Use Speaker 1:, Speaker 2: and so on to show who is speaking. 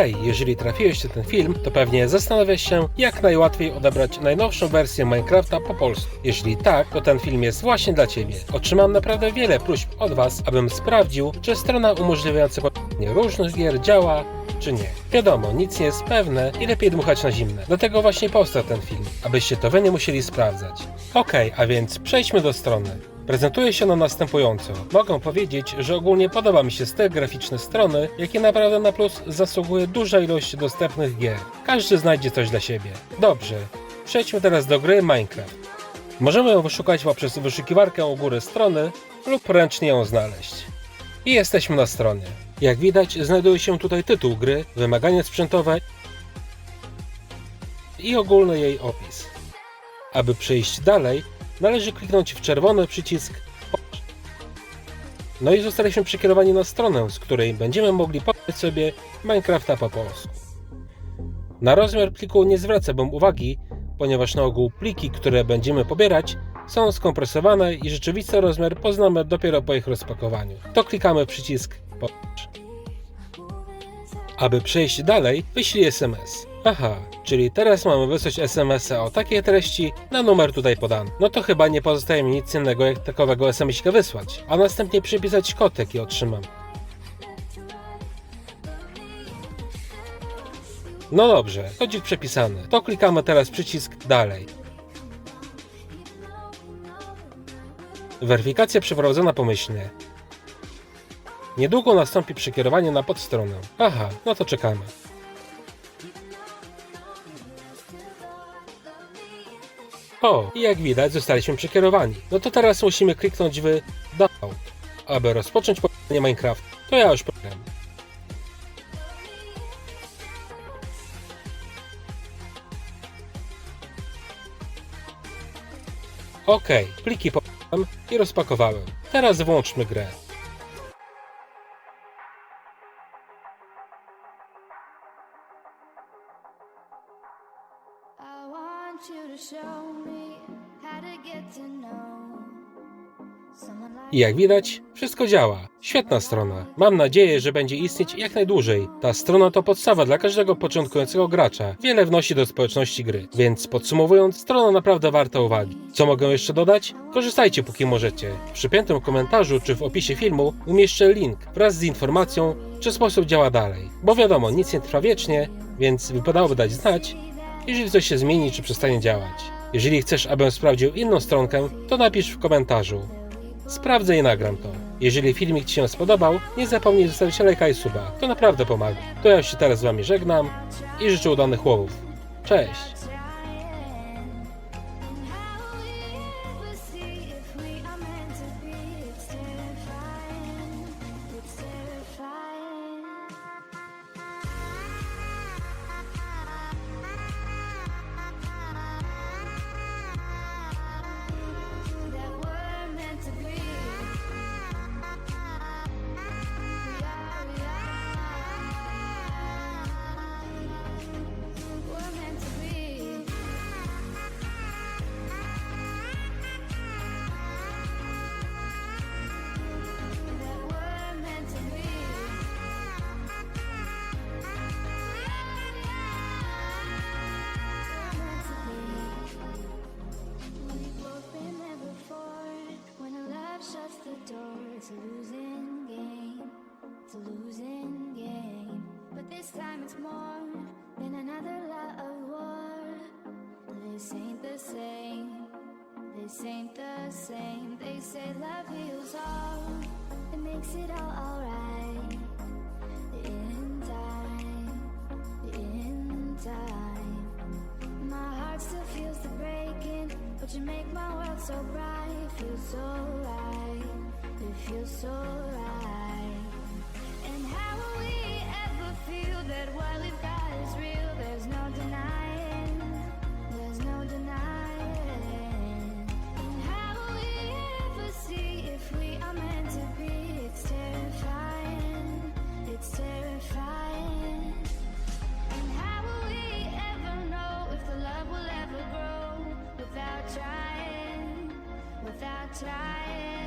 Speaker 1: Hej, jeżeli trafiłeś na ten film, to pewnie zastanawiasz się, jak najłatwiej odebrać najnowszą wersję Minecrafta po polsku. Jeżeli tak, to ten film jest właśnie dla Ciebie. Otrzymam naprawdę wiele próśb od Was, abym sprawdził, czy strona umożliwiająca pobieranie różnych gier działa, czy nie. Wiadomo, nic nie jest pewne i lepiej dmuchać na zimne. Dlatego właśnie powstał ten film, abyście to Wy nie musieli sprawdzać. Okej, a więc przejdźmy do strony. Prezentuje się ona następująco. Mogę powiedzieć, że ogólnie podoba mi się styl graficzny strony, jaki naprawdę na plus zasługuje duża ilość dostępnych gier. Każdy znajdzie coś dla siebie. Dobrze, przejdźmy teraz do gry Minecraft. Możemy ją wyszukać poprzez wyszukiwarkę u góry strony lub ręcznie ją znaleźć. I jesteśmy na stronie. Jak widać, znajduje się tutaj tytuł gry, wymagania sprzętowe i ogólny jej opis. Aby przejść dalej, należy kliknąć w czerwony przycisk. No i zostaliśmy przekierowani na stronę, z której będziemy mogli pobrać sobie Minecrafta po polsku. Na rozmiar pliku nie zwracałbym uwagi, ponieważ na ogół pliki, które będziemy pobierać, są skompresowane i rzeczywisty rozmiar poznamy dopiero po ich rozpakowaniu. To klikamy przycisk Pobrać. Aby przejść dalej, wyślij SMS. Aha, czyli teraz mamy wysłać SMS-a o takiej treści na numer tutaj podany. No to chyba nie pozostaje mi nic innego jak takowego SMS-ika wysłać, a następnie przypisać kod jaki otrzymam. No dobrze, kodzik przepisany. To klikamy teraz przycisk dalej. Weryfikacja przeprowadzona pomyślnie. Niedługo nastąpi przekierowanie na podstronę. Aha, no to czekamy. O, i jak widać zostaliśmy przekierowani. No to teraz musimy kliknąć w Download, aby rozpocząć pobieranie Minecraft. To ja już powiem. Okej, pliki pobrałem i rozpakowałem. Teraz włączmy grę.
Speaker 2: Want you to show me how to get to know
Speaker 1: I jak widać, wszystko działa. Świetna strona. Mam nadzieję, że będzie istnieć jak najdłużej. Ta strona to podstawa dla każdego początkującego gracza. Wiele wnosi do społeczności gry. Więc podsumowując, strona naprawdę warta uwagi. Co mogę jeszcze dodać? Korzystajcie póki możecie. W przypiętym komentarzu czy w opisie filmu umieszczę link wraz z informacją, czy sposób działa dalej. Bo wiadomo, nic nie trwa wiecznie, więc wypadałoby dać znać, jeżeli coś się zmieni czy przestanie działać. Jeżeli chcesz, abym sprawdził inną stronkę, to napisz w komentarzu. Sprawdzę i nagram to. Jeżeli filmik Ci się spodobał, nie zapomnij zostawić lajka i suba. To naprawdę pomaga. To ja się teraz z Wami żegnam i życzę udanych łowów. Cześć!
Speaker 2: Door, it's a losing game. It's a losing game. But this time it's more than another love war. This ain't the same. This ain't the same. They say love heals all. It makes it all alright. In time, in time. My heart still feels the breaking, but you make my world so bright. Feels so right. It feels so right. And how will we ever feel that what we've got is real? There's no denying. There's no denying. And how will we ever see if we are meant to be? It's terrifying. It's terrifying. And how will we ever know if the love will ever grow without trying? Without trying.